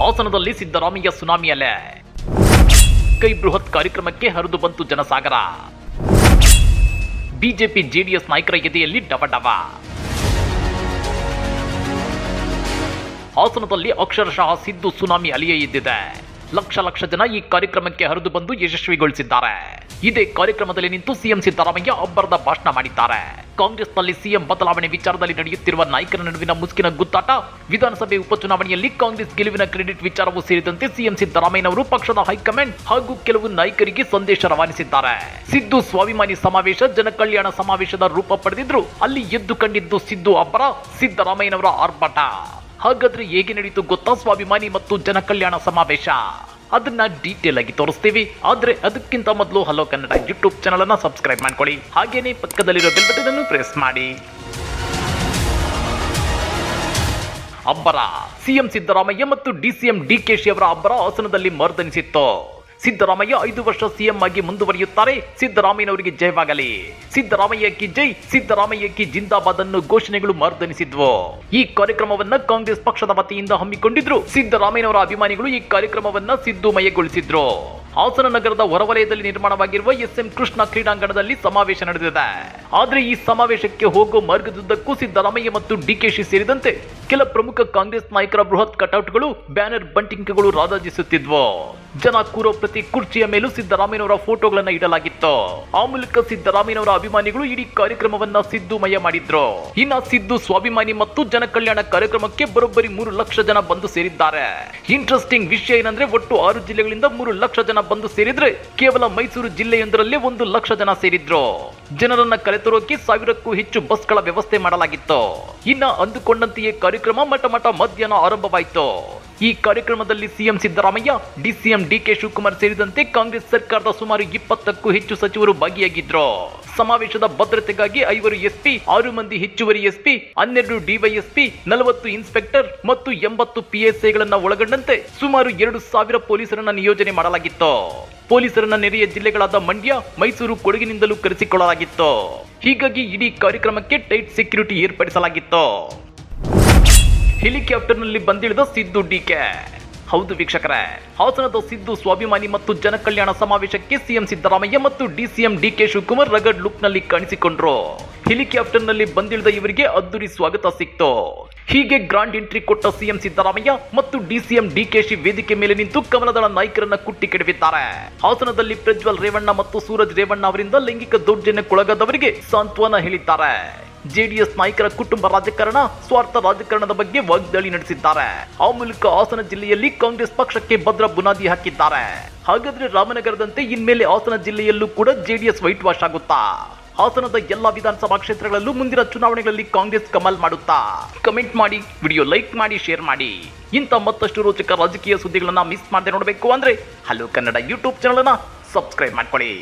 ಹಾಸನದಲ್ಲಿ ಸಿದ್ದರಾಮಯ್ಯ ಸುನಾಮಿ ಅಲೆ. ಕೈ ಬೃಹತ್ ಕಾರ್ಯಕ್ರಮಕ್ಕೆ ಹರಿದು ಬಂತು ಜನಸಾಗರ. ಬಿಜೆಪಿ ಜೆಡಿಎಸ್ ನಾಯಕರ ಎದೆಯಲ್ಲಿ ಡವ ಹಾಸನದಲ್ಲಿ ಅಕ್ಷರಶಃ ಸಿದ್ದು ಸುನಾಮಿ ಅಲೆಯೇ ಎದ್ದಿದೆ. ಲಕ್ಷ ಲಕ್ಷ ಜನ ಈ ಕಾರ್ಯಕ್ರಮಕ್ಕೆ ಹರಿದು ಬಂದು ಯಶಸ್ವಿಗೊಳಿಸಿದ್ದಾರೆ. ಇದೇ ಕಾರ್ಯಕ್ರಮದಲ್ಲಿ ನಿಂತು ಸಿಎಂ ಸಿದ್ದರಾಮಯ್ಯ ಅಬ್ಬರದ ಭಾಷಣ ಮಾಡಿದ್ದಾರೆ. ಕಾಂಗ್ರೆಸ್ನಲ್ಲಿ ಸಿಎಂ ಬದಲಾವಣೆ ವಿಚಾರದಲ್ಲಿ ನಡೆಯುತ್ತಿರುವ ನಾಯಕರ ನಡುವಿನ ಮುಸ್ಕಿನ ಗುತ್ತಾಟ ವಿಧಾನಸಭೆ ಉಪಚುನಾವಣೆಯಲ್ಲಿ ಕಾಂಗ್ರೆಸ್ ಗೆಲುವಿನ ಕ್ರೆಡಿಟ್ ವಿಚಾರವೂ ಸೇರಿದಂತೆ ಸಿಎಂ ಸಿದ್ದರಾಮಯ್ಯನವರು ಪಕ್ಷದ ಹೈಕಮಾಂಡ್ ಹಾಗೂ ಕೆಲವು ನಾಯಕರಿಗೆ ಸಂದೇಶ ರವಾನಿಸಿದ್ದಾರೆ. ಸಿದ್ದು ಸ್ವಾಭಿಮಾನಿ ಸಮಾವೇಶ, ಜನಕಲ್ಯಾಣ ಸಮಾವೇಶದ ರೂಪ ಪಡೆದಿದ್ರು ಅಲ್ಲಿ ಎದ್ದು ಕಂಡಿದ್ದು ಸಿದ್ದು ಅಬ್ಬರ, ಸಿದ್ದರಾಮಯ್ಯನವರ ಆರ್ಭಟ. ಹಾಗಾದ್ರೆ ಹೇಗೆ ನಡೀತು ಗೊತ್ತಾ ಸ್ವಾಭಿಮಾನಿ ಮತ್ತು ಜನಕಲ್ಯಾಣ ಸಮಾವೇಶ? ಅದನ್ನ ಡೀಟೇಲ್ ಆಗಿ ತೋರಿಸ್ತೀವಿ. ಆದ್ರೆ ಅದಕ್ಕಿಂತ ಮೊದಲು ಹಲೋ ಕನ್ನಡ ಯೂಟ್ಯೂಬ್ ಚಾನಲ್ ಅನ್ನ ಸಬ್ಸ್ಕ್ರೈಬ್ ಮಾಡ್ಕೊಳ್ಳಿ. ಹಾಗೇನೆ ಪಕ್ಕದಲ್ಲಿರೋ ಬೆಲ್ ಬಟನ್ ಅನ್ನು ಪ್ರೆಸ್ ಮಾಡಿ. ಅಬ್ಬರ! ಸಿಎಂ ಸಿದ್ದರಾಮಯ್ಯ ಮತ್ತು ಡಿಸಿಎಂ ಡಿಕೆಶಿ ಅವರ ಅಬ್ಬರ ಆಸನದಲ್ಲಿ ಮರ್ದನಿಸಿತ್ತು. ಸಿದ್ದರಾಮಯ್ಯ ಐದು ವರ್ಷ ಸಿಎಂ ಆಗಿ ಮುಂದುವರಿಯುತ್ತಾರೆ. ಸಿದ್ದರಾಮಯ್ಯನವರಿಗೆ ಜಯವಾಗಲಿ. ಸಿದ್ದರಾಮಯ್ಯ ಕಿ ಜೈ ಸಿದ್ದರಾಮಯ್ಯ ಕಿ ಜಿಂದಾಬಾದ್ ಅನ್ನು ಘೋಷಣೆಗಳು ಮರ್ದನಿಸಿದ್ವು. ಈ ಕಾರ್ಯಕ್ರಮವನ್ನ ಕಾಂಗ್ರೆಸ್ ಪಕ್ಷದ ವತಿಯಿಂದ ಹಮ್ಮಿಕೊಂಡಿದ್ರು. ಸಿದ್ದರಾಮಯ್ಯನವರ ಅಭಿಮಾನಿಗಳು ಈ ಕಾರ್ಯಕ್ರಮವನ್ನ ಸಿದ್ದುಮಯಗೊಳಿಸಿದ್ರು ಹಾಸನ ನಗರದ ಹೊರವಲಯದಲ್ಲಿ ನಿರ್ಮಾಣವಾಗಿರುವ ಎಸ್ಎಂ ಕೃಷ್ಣ ಕ್ರೀಡಾಂಗಣದಲ್ಲಿ ಸಮಾವೇಶ ನಡೆದಿದೆ. ಆದ್ರೆ ಈ ಸಮಾವೇಶಕ್ಕೆ ಹೋಗೋ ಮಾರ್ಗದುದ್ದಕ್ಕೂ ಸಿದ್ದರಾಮಯ್ಯ ಮತ್ತು ಡಿಕೆಶಿ ಸೇರಿದಂತೆ ಕೆಲ ಪ್ರಮುಖ ಕಾಂಗ್ರೆಸ್ ನಾಯಕರ ಬೃಹತ್ ಕಟೌಟ್ಗಳು, ಬ್ಯಾನರ್ ಬಂಟಿಂಕಗಳು ರಾರಾಜಿಸುತ್ತಿದ್ವು. ಜನ ಕೂರೋ ಪ್ರತಿ ಕುರ್ಚಿಯ ಮೇಲೂ ಸಿದ್ದರಾಮಯ್ಯನವರ ಫೋಟೋಗಳನ್ನ ಇಡಲಾಗಿತ್ತು. ಆ ಮೂಲಕ ಸಿದ್ದರಾಮಯ್ಯನವರ ಅಭಿಮಾನಿಗಳು ಇಡೀ ಕಾರ್ಯಕ್ರಮವನ್ನ ಸಿದ್ದುಮಯ ಮಾಡಿದ್ರು. ಇನ್ನ ಸಿದ್ದು ಸ್ವಾಭಿಮಾನಿ ಮತ್ತು ಜನಕಲ್ಯಾಣ ಕಾರ್ಯಕ್ರಮಕ್ಕೆ ಬರೋಬ್ಬರಿ ಮೂರು ಲಕ್ಷ ಜನ ಬಂದು ಸೇರಿದ್ದಾರೆ. ಇಂಟ್ರೆಸ್ಟಿಂಗ್ ವಿಷಯ ಏನಂದ್ರೆ ಒಟ್ಟು ಆರು ಜಿಲ್ಲೆಗಳಿಂದ ಮೂರು ಲಕ್ಷ ಜನ ಬಂದು ಸೇರಿದ್ರೆ ಕೇವಲ ಮೈಸೂರು ಜಿಲ್ಲೆಯೊಂದರಲ್ಲೇ ಒಂದು ಲಕ್ಷ ಜನ ಸೇರಿದ್ರು. ಜನರನ್ನ ಕರೆತರೋಕೆ ಸಾವಿರಕ್ಕೂ ಹೆಚ್ಚು ಬಸ್ಗಳ ವ್ಯವಸ್ಥೆ ಮಾಡಲಾಗಿತ್ತು. ಇನ್ನ ಅಂದುಕೊಂಡಂತೆಯೇ ಕಾರ್ಯಕ್ರಮ ಮಠ ಮಠ ಮಧ್ಯಾಹ್ನ ಆರಂಭವಾಯಿತು. ಈ ಕಾರ್ಯಕ್ರಮದಲ್ಲಿ CM Siddaramaiah, DCM DK Shivakumar ಸೇರಿದಂತೆ ಕಾಂಗ್ರೆಸ್ ಸರ್ಕಾರದ ಸುಮಾರು ಇಪ್ಪತ್ತಕ್ಕೂ ಹೆಚ್ಚು ಸಚಿವರು ಭಾಗಿಯಾಗಿದ್ರು. ಸಮಾವೇಶದ ಭದ್ರತೆಗಾಗಿ ಐವರು ಎಸ್ಪಿ, ಆರು ಮಂದಿ ಹೆಚ್ಚುವರಿ ಎಸ್ಪಿ, ಹನ್ನೆರಡು ಡಿವೈಎಸ್ಪಿ ನಲವತ್ತು ಇನ್ಸ್ಪೆಕ್ಟರ್ ಮತ್ತು ಎಂಬತ್ತು ಪಿಎಸ್ಐಗಳನ್ನ ಒಳಗೊಂಡಂತೆ ಸುಮಾರು ಎರಡು ಸಾವಿರ ಪೊಲೀಸರನ್ನ ನಿಯೋಜನೆ ಮಾಡಲಾಗಿತ್ತು. ಪೊಲೀಸರನ್ನ ನೆರೆಯ ಜಿಲ್ಲೆಗಳಾದ ಮಂಡ್ಯ, ಮೈಸೂರು ಕೊಡಗಿನಿಂದಲೂ ಕರೆಸಿಕೊಳ್ಳಲಾಗಿತ್ತು. ಹೀಗಾಗಿ ಇಡೀ ಕಾರ್ಯಕ್ರಮಕ್ಕೆ ಟೈಟ್ ಸೆಕ್ಯೂರಿಟಿ ಏರ್ಪಡಿಸಲಾಗಿತ್ತು. ಹೆಲಿಕಾಪ್ಟರ್ನಲ್ಲಿ ಬಂದಿಳಿದ ಸಿದ್ದು ಡಿಕೆ. ಹೌದು ವೀಕ್ಷಕರೇ, ಹಾಸನದ ಸಿದ್ದು ಸ್ವಾಭಿಮಾನಿ ಮತ್ತು ಜನಕಲ್ಯಾಣ ಸಮಾವೇಶಕ್ಕೆ ಸಿಎಂ ಸಿದ್ದರಾಮಯ್ಯ ಮತ್ತು ಡಿಸಿಎಂ ಡಿಕೆ ಶಿವಕುಮಾರ್ ರಗಡ್ ಲುಕ್ನಲ್ಲಿ ಕಾಣಿಸಿಕೊಂಡ್ರು. ಹೆಲಿಕಾಪ್ಟರ್ನಲ್ಲಿ ಬಂದಿಳಿದ ಇವರಿಗೆ ಅದ್ದೂರಿ ಸ್ವಾಗತ ಸಿಕ್ತು. ಹೀಗೆ ಗ್ರಾಂಡ್ ಎಂಟ್ರಿ ಕೊಟ್ಟ ಸಿಎಂ ಸಿದ್ದರಾಮಯ್ಯ ಮತ್ತು ಡಿಸಿಎಂ ಡಿಕೆಶಿ ವೇದಿಕೆ ಮೇಲೆ ನಿಂತು ಕಮಲದಳ ನಾಯಕರನ್ನ ಕುಟ್ಟಿ ಕೆಡವಿದ್ದಾರೆ. ಹಾಸನದಲ್ಲಿ ಪ್ರಜ್ವಲ್ ರೇವಣ್ಣ ಮತ್ತು ಸೂರಜ್ ರೇವಣ್ಣ ಅವರಿಂದ ಲೈಂಗಿಕ ದೌರ್ಜನ್ಯಕ್ಕೊಳಗಾದವರಿಗೆ ಸಾಂತ್ವನ ಹೇಳಿದ್ದಾರೆ. ಜೆಡಿಎಸ್ ನಾಯಕರ ಕುಟುಂಬ ರಾಜಕಾರಣ, ಸ್ವಾರ್ಥ ರಾಜಕಾರಣದ ಬಗ್ಗೆ ವಾಗ್ದಾಳಿ ನಡೆಸಿದ್ದಾರೆ. ಆ ಮೂಲಕ ಹಾಸನ ಜಿಲ್ಲೆಯಲ್ಲಿ ಕಾಂಗ್ರೆಸ್ ಪಕ್ಷಕ್ಕೆ ಭದ್ರ ಬುನಾದಿ ಹಾಕಿದ್ದಾರೆ. ಹಾಗಾದ್ರೆ ರಾಮನಗರದಂತೆ ಇನ್ಮೇಲೆ ಹಾಸನ ಜಿಲ್ಲೆಯಲ್ಲೂ ಕೂಡ ಜೆಡಿಎಸ್ ವೈಟ್ ವಾಶ್ ಆಗುತ್ತಾ? ಹಾಸನದ ಎಲ್ಲಾ ವಿಧಾನಸಭಾ ಕ್ಷೇತ್ರಗಳಲ್ಲೂ ಮುಂದಿನ ಚುನಾವಣೆಗಳಲ್ಲಿ ಕಾಂಗ್ರೆಸ್ ಕಮಲ್ ಮಾಡುತ್ತಾ? ಕಮೆಂಟ್ ಮಾಡಿ, ವಿಡಿಯೋ ಲೈಕ್ ಮಾಡಿ, ಶೇರ್ ಮಾಡಿ. ಇಂಥ ಮತ್ತಷ್ಟು ರೋಚಕ ರಾಜಕೀಯ ಸುದ್ದಿಗಳನ್ನ ಮಿಸ್ ಮಾಡದೆ ನೋಡಬೇಕು ಅಂದ್ರೆ ಹಲೋ ಕನ್ನಡ ಯೂಟ್ಯೂಬ್ ಚಾನಲ್ ಅನ್ನ ಸಬ್ಸ್ಕ್ರೈಬ್ ಮಾಡ್ಕೊಳ್ಳಿ.